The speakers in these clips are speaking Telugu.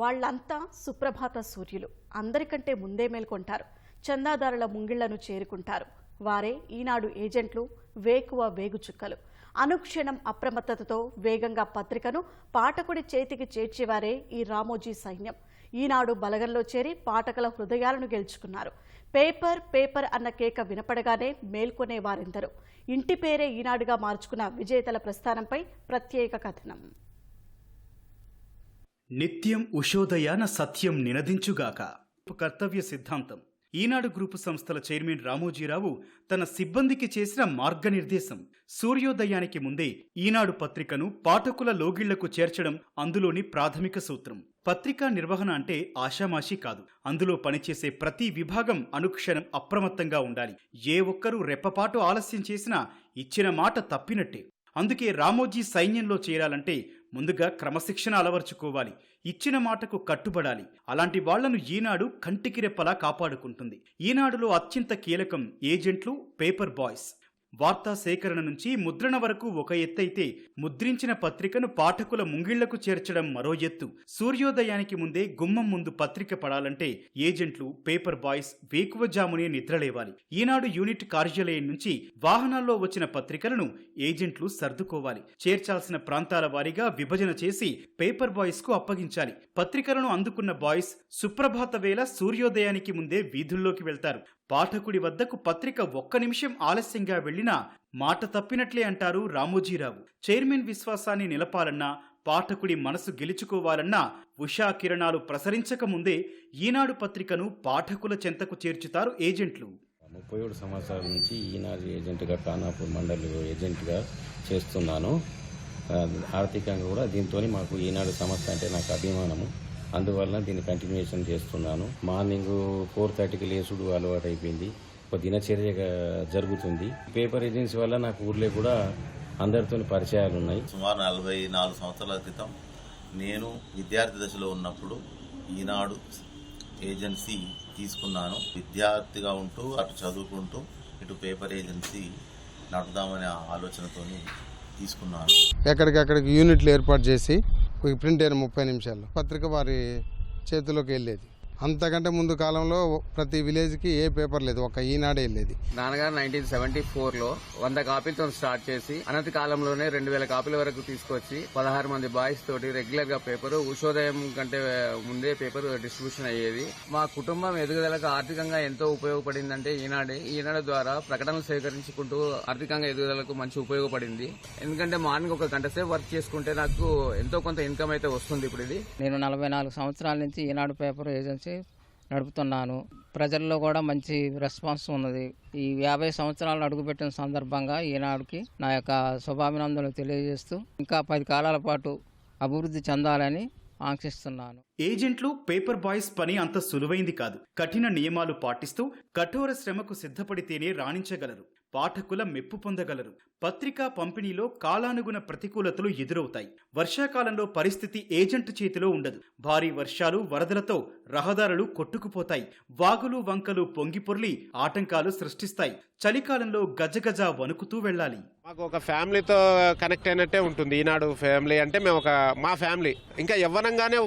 వాళ్ళంతా సుప్రభాత సూర్యులు. అందరికంటే ముందే మేల్కొంటారు. చందాదారుల ముంగిళ్ళను చేరుకుంటారు. వారే ఈనాడు ఏజెంట్లు వేకువ వేగుచుక్కలు. అనుక్షణం అప్రమత్తతతో వేగంగా పత్రికను పాఠకుడి చేతికి చేర్చేవారే ఈ రామోజీ సైన్యం. ఈనాడు బలగంలో చేరి పాఠకుల హృదయాలను గెలుచుకున్నారు. పేపర్ పేపర్ అన్న కేక వినపడగానే మేల్కొనే వారెందరూ ఇంటి పేరే ఈనాడుగా మార్చుకున్న విజేతల ప్రస్థానంపై ప్రత్యేక కథనం. నిత్యం ఉషోదయాన సత్యం నినదించుగాక. కర్తవ్య సిద్ధాంతం. ఈనాడు గ్రూపు సంస్థల చైర్మన్ రామోజీరావు తన సిబ్బందికి చేసిన మార్గనిర్దేశం. సూర్యోదయానికి ముందే ఈనాడు పత్రికను పాఠకుల లోగిళ్ళకు చేర్చడం అందులోని ప్రాథమిక సూత్రం. పత్రికా నిర్వహణ అంటే ఆషామాషీ కాదు. అందులో పనిచేసే ప్రతి విభాగం అనుక్షణం అప్రమత్తంగా ఉండాలి. ఏ ఒక్కరూ రెప్పపాటు ఆలస్యం చేసినా ఇచ్చిన మాట తప్పినట్టే. అందుకే రామోజీ సైన్యంలో చేరాలంటే ముందుగా క్రమశిక్షణ అలవర్చుకోవాలి. ఇచ్చిన మాటకు కట్టుబడాలి. అలాంటి వాళ్ళను ఈనాడు కంటికి రెప్పలా కాపాడుకుంటుంది. ఈనాడులో అత్యంత కీలకం ఏజెంట్లు పేపర్ బాయ్స్. వార్తా సేకరణ నుంచి ముద్రణ వరకు ఒక ఎత్తైతే ముద్రించిన పత్రికను పాఠకుల ముంగిళ్ళకు చేర్చడం మరో ఎత్తు. సూర్యోదయానికి ముందే గుమ్మం ముందు పత్రిక పడాలంటే ఏజెంట్లు పేపర్ బాయ్స్ వేకువజామునే నిద్రలేవాలి. ఈనాడు యూనిట్ కార్యాలయం నుంచి వాహనాల్లో వచ్చిన పత్రికలను ఏజెంట్లు సర్దుకోవాలి. చేర్చాల్సిన ప్రాంతాల వారీగా విభజన చేసి పేపర్ బాయ్స్కు అప్పగించాలి. పత్రికలను అందుకున్న బాయ్స్ సుప్రభాత వేళ సూర్యోదయానికి ముందే వీధుల్లోకి వెళ్తారు. పాఠకుడి వద్దకు పత్రిక ఒక్క నిమిషం ఆలస్యంగా వెళ్ళినా మాట తప్పినట్లే అంటారు రామోజీరావు. చైర్మన్ విశ్వాసాన్ని నిలపాలన్నా పాఠకుడి మనసు గెలుచుకోవాలన్నా ఉషా కిరణాలు ప్రసరించక ముందే ఈనాడు పత్రికను పాఠకుల చెంతకు చేర్చుతారు ఏజెంట్లు. ముప్పై ఏడు సంవత్సరాల నుంచి ఈనాడు ఏజెంట్గా ఖానాపూర్ మండలి ఏజెంట్గా చేస్తున్నాను. ఆర్థికంగా కూడా దీంతో మాకు ఈనాడు సంస్థ అంటే నాకు అభిమానము. అందువల్ల దీన్ని కంటిన్యూషన్ చేస్తున్నాను. మార్నింగ్ ఫోర్ థర్టీకి లేచుడు అలవాటు అయిపోయింది ఒక దినచర్యగా జరుగుతుంది. పేపర్ ఏజెన్సీ వల్ల నాకు ఊర్లో కూడా అందరితో పరిచయాలు ఉన్నాయి సుమారు నలభై నాలుగు సంవత్సరాల క్రితం నేను విద్యార్థి దశలో ఉన్నప్పుడు ఈనాడు ఏజెన్సీ తీసుకున్నాను. విద్యార్థిగా ఉంటూ అటు చదువుకుంటూ ఇటు పేపర్ ఏజెన్సీ నడుపుదామనే ఆలోచనతోని తీసుకున్నాను. ఎక్కడికక్కడికి యూనిట్లు ఏర్పాటు చేసి ప్రింట్ అయిన ముప్పై నిమిషాల్లో పత్రిక వారి చేతిలోకి వెళ్ళేది. అంతకంటే ముందు కాలంలో ప్రతి విలేజ్కి ఏ పేపర్ లేదు. ఒక ఈనాడే వెళ్ళేది. నాన్నగారు నైన్టీన్ సెవెంటీ ఫోర్లో వంద కాపీలతో స్టార్ట్ చేసి అనతి కాలంలోనే రెండు వేల కాపీల వరకు తీసుకొచ్చి పదహారు మంది బాయ్స్ తోటి రెగ్యులర్గా పేపర్ ఉషోదయం కంటే ముందే పేపర్ డిస్ట్రిబ్యూషన్ అయ్యేది. మా కుటుంబం ఎదుగుదలకు ఆర్థికంగా ఎంతో ఉపయోగపడిందంటే ఈనాడే. ఈనాడు ద్వారా ప్రకటనలు సేకరించుకుంటూ ఆర్థికంగా ఎదుగుదలకు మంచి ఉపయోగపడింది. ఎందుకంటే మార్నింగ్ ఒక గంట సేపు వర్క్ చేసుకుంటే నాకు ఎంతో కొంత ఇన్కమ్ అయితే వస్తుంది ఇప్పుడు ఇది. నేను నలభై నాలుగు సంవత్సరాల నుంచి ఈనాడు పేపర్ ఏజెన్సీ నడుపుతున్నాను. ప్రజల్లో కూడా మంచి రెస్పాన్స్ ఉన్నది. ఈ యాభై సంవత్సరాలు అడుగుపెట్టిన సందర్భంగా ఈనాడుకి నా యొక్క శుభాభినందనలు తెలియజేస్తూ ఇంకా పది కాలాల పాటు అభివృద్ధి చెందాలని ఆంక్షిస్తున్నాను. ఏజెంట్లు పేపర్ బాయ్స్ పని అంత సులువైంది కాదు. కఠిన నియమాలు పాటిస్తూ కఠోర శ్రమకు సిద్ధపడితేనే రాణించగలరు. పాఠకుల మెప్పు పొందగలరు. పత్రికా పంపిణీలో కాలానుగుణ ప్రతికూలతలు ఎదురవుతాయి. వర్షాకాలంలో పరిస్థితి ఏజెంట్ చేతిలో ఉండదు. భారీ వర్షాలు వరదలతో రహదారులు కొట్టుకుపోతాయి. వాగులు వంకలు పొంగిపొర్లి ఆటంకాలు సృష్టిస్తాయి. చలికాలంలో గజగజ వణుకుతూ వెళ్ళాలి. మాకు ఒక ఫ్యామిలీతో కనెక్ట్ అయినట్టే ఉంటుంది. ఈనాడు ఫ్యామిలీ అంటే మేము ఒక మా ఫ్యామిలీ. ఇంకా యవ్వనంగానే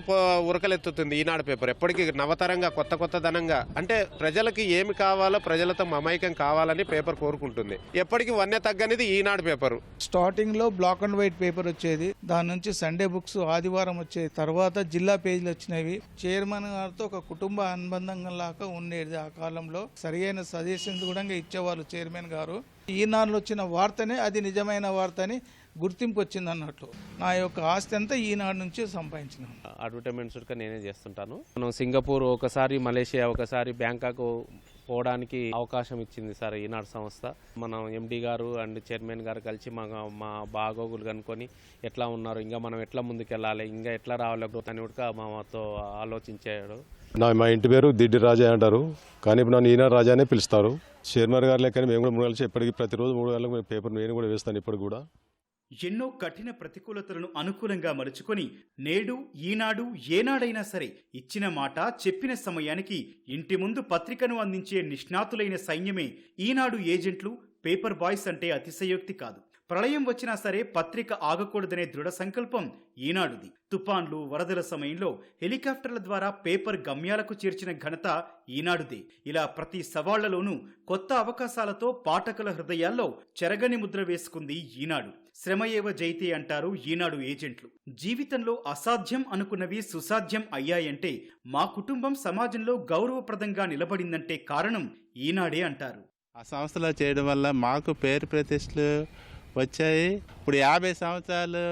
ఉరకలెత్తుతుంది ఈనాడు పేపర్. ఎప్పటికీ నవతరంగా కొత్త కొత్త ధనంగా. అంటే ప్రజలకి ఏమి కావాలో ప్రజలతో మమైకం కావాలని పేపర్ కోరుకుంటుంది. ఎప్పటికీ వన్య తగ్గనిది ఈనాడు పేపర్. స్టార్టింగ్లో బ్లాక్ అండ్ వైట్ పేపర్ వచ్చేది. దాని నుంచి సండే బుక్స్ ఆదివారం వచ్చేది. తర్వాత జిల్లా పేజీలు వచ్చినవి. చైర్మన్ గారితో ఒక కుటుంబ అనుబంధంగా లాగా ఉండేది ఆ కాలంలో. సరియైన సజెషన్స్ కూడా ఇచ్చేవాళ్ళు చైర్మన్ గారు. ఈనాడులో వచ్చిన వార్తనే అది నిజమైన వార్త అని గుర్తింపు వచ్చింది అన్నట్లు నా యొక్క ఆస్తి అంతా ఈనాడు నుంచి సంపాదించిన. అడ్వర్టైజ్మెంట్స్ నేనే చేస్తుంటాను. మనం సింగపూర్ ఒకసారి మలేషియా ఒకసారి బ్యాంకాక్ పోవడానికి అవకాశం ఇచ్చింది సార్ ఈనాడు సంస్థ. మనం ఎండి గారు అండ్ చైర్మన్ గారు కలిసి మా మా బాగోగులు కనుకొని ఎట్లా ఉన్నారు ఇంకా మనం ఎట్లా ముందుకెళ్ళాలి ఇంకా ఎట్లా రావాలి గ్రోత్ అని కూడా మాతో ఆలోచించాడు. నా మా ఇంటి పేరు దిడ్డి రాజా అంటారు. కానీ ఇప్పుడు నన్ను ఈయన రాజానే పిలుస్తారు. చైర్మన్ గారు లెక్కని మేము కూడా మూడు గంటలు ఎప్పటికీ ప్రతిరోజు మూడు గంటలకు పేపర్ నేను కూడా వేస్తాను ఇప్పుడు కూడా. ఎన్నో కఠిన ప్రతికూలతలను అనుకూలంగా మలుచుకొని నేడు ఈనాడు ఏనాడైనా సరే ఇచ్చిన మాట చెప్పిన సమయానికి ఇంటి ముందు పత్రికను అందించే నిష్ణాతులైన సైన్యమే ఈనాడు ఏజెంట్లు పేపర్ బాయ్స్ అంటే అతిశయోక్తి కాదు. ప్రళయం వచ్చినా సరే పత్రిక ఆగకూడదనే దృఢ సంకల్పం ఈనాడుది. తుఫాన్లు వరదల సమయంలో హెలికాప్టర్ల ద్వారా పేపర్ గమ్యాలకు చేర్చిన ఘనత ఈనాడుదే. ఇలా ప్రతి సవాళ్ళలోనూ కొత్త అవకాశాలతో పాఠకుల హృదయాల్లో చెరగని ముద్ర వేసుకుంది ఈనాడు. శ్రమయేవ జైతే అంటారు ఈనాడు ఏజెంట్లు. జీవితంలో అసాధ్యం అనుకున్నవి సుసాధ్యం అయ్యాయంటే మా కుటుంబం సమాజంలో గౌరవప్రదంగా నిలబడిందంటే కారణం ఈనాడే అంటారు. ఆ సంస్థలో చేయడం వల్ల మాకు పేరు ప్రతిష్టలు వచ్చాయి. ఇప్పుడు యాభై సంవత్సరాలు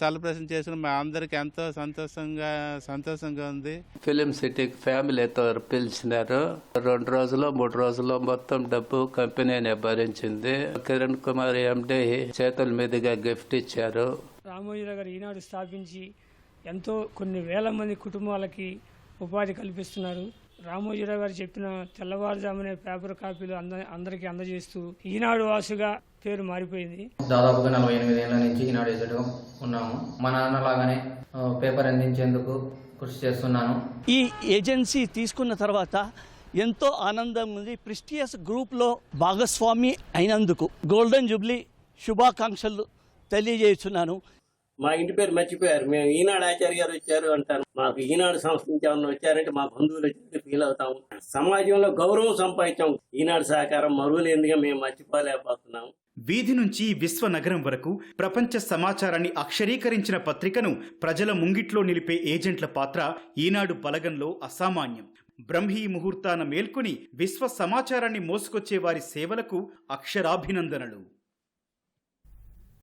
సెలబ్రేషన్ చేసిన మా అందరికి ఎంతో సంతోషంగా సంతోషంగా ఉంది. ఫిలిం సిటీకి ఫ్యామిలీతో పిలిచినారు. రెండు రోజులు మూడు రోజులు మొత్తం డబ్బు కంపెనీనే భరించింది. కిరణ్ కుమార్ ఎండి చేతుల మీదుగా గిఫ్ట్ ఇచ్చారు. రామోజీరావు గారు ఈనాడు స్థాపించి ఎంతో కొన్ని వేల మంది కుటుంబాలకి ఉపాధి కల్పిస్తున్నారు. రామోజీరావు గారు చెప్పిన తెల్లవారుజామునే పేపర్ కాపీలు అంద అందరికీ అందజేస్తూ ఈనాడు వాసుగా పేరు మారిపోయింది. దాదాపుగా నలభై ఎనిమిది ఏళ్ళ నుంచి ఈనాడు ఎదురుగా ఉన్నాము. మా నాన్నలాగానే పేపర్ అందించేందుకు కృషి చేస్తున్నాను. ఈ ఏజెన్సీ తీసుకున్న తర్వాత ఎంతో ఆనందం ఉంది. ప్రిస్టియస్ గ్రూప్లో భాగస్వామి అయినందుకు గోల్డెన్ జూబ్లీ శుభాకాంక్షలు తెలియజేస్తున్నాను. మా ఇంటి పేరు మర్చిపోయారు. మేము ఈనాడు ఆచార్య గారు వచ్చారు అంటారు. మాకు ఈనాడు సంస్థ నుంచి ఏమన్నా వచ్చారంటే మా బంధువులు వచ్చి ఫీల్ అవుతాం సమాజంలో గౌరవం సంపాదించాం ఈనాడు సహకారం మరువులేందుగా మేము మర్చిపోలేకపోతున్నాం వీధి నుంచి విశ్వనగరం వరకు ప్రపంచ సమాచారాన్ని అక్షరీకరించిన పత్రికను ప్రజల ముంగిట్లో నిలిపే ఏజెంట్ల పాత్ర ఈనాడు బలగంలో అసామాన్యం. బ్రహ్మీ ముహూర్తాన మేల్కొని విశ్వ సమాచారాన్ని మోసుకొచ్చే వారి సేవలకు అక్షరాభినందనలు.